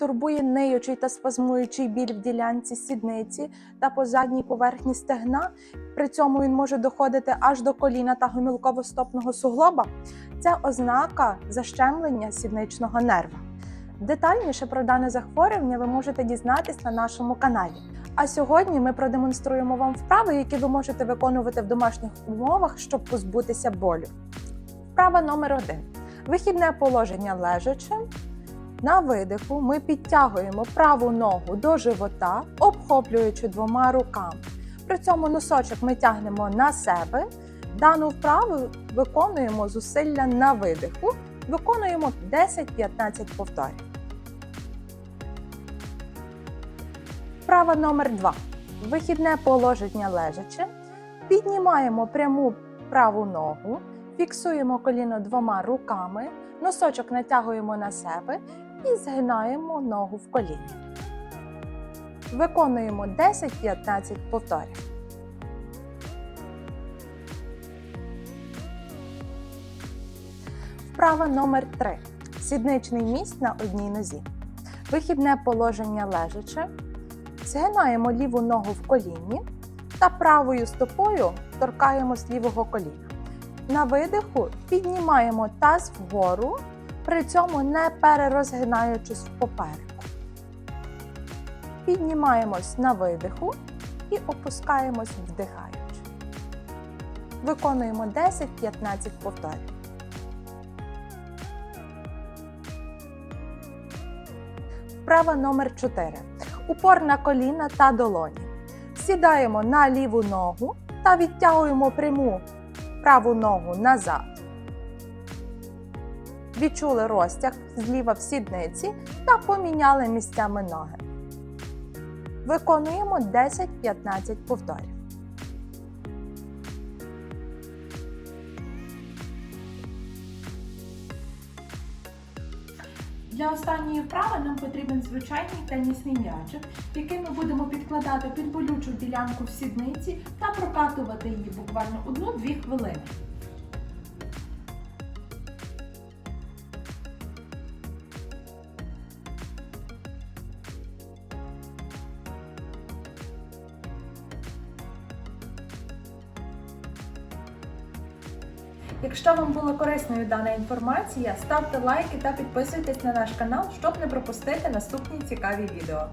турбує ниючий та спазмуючий біль в ділянці сідниці та по задній поверхні стегна. При цьому він може доходити аж до коліна та гомілково-стопного суглоба. Це ознака защемлення сідничного нерва. Детальніше про дане захворювання ви можете дізнатись на нашому каналі. А сьогодні ми продемонструємо вам вправи, які ви можете виконувати в домашніх умовах, щоб позбутися болю. Вправа номер один. Вихідне положення лежачи. На видиху ми підтягуємо праву ногу до живота, обхоплюючи двома руками. При цьому носочок ми тягнемо на себе. Дану вправу виконуємо зусилля на видиху. Виконуємо 10-15 повторів. Вправа номер 2. Вихідне положення лежачи. Піднімаємо пряму праву ногу, фіксуємо коліно двома руками, носочок натягуємо на себе і згинаємо ногу в коліні. Виконуємо 10-15 повторів. Вправа номер 3. Сідничний міст на одній нозі. Вихідне положення лежачи. Згинаємо ліву ногу в коліні та правою стопою торкаємось лівого коліна. На видиху піднімаємо таз вгору, при цьому не перерозгинаючись попереку. Піднімаємось на видиху і опускаємось вдихаючи. Виконуємо 10-15 повторів. Вправа номер 4. Упор на коліна та долоні. Сідаємо на ліву ногу та відтягуємо пряму праву ногу назад. Відчули розтяг зліва в сідниці та поміняли місцями ноги. Виконуємо 10-15 повторів. Для останньої вправи нам потрібен звичайний тенісний м'ячик, який ми будемо підкладати під болючу ділянку в сідниці та прокатувати її буквально 1-2 хвилини. Якщо вам була корисною дана інформація, ставте лайки та підписуйтесь на наш канал, щоб не пропустити наступні цікаві відео.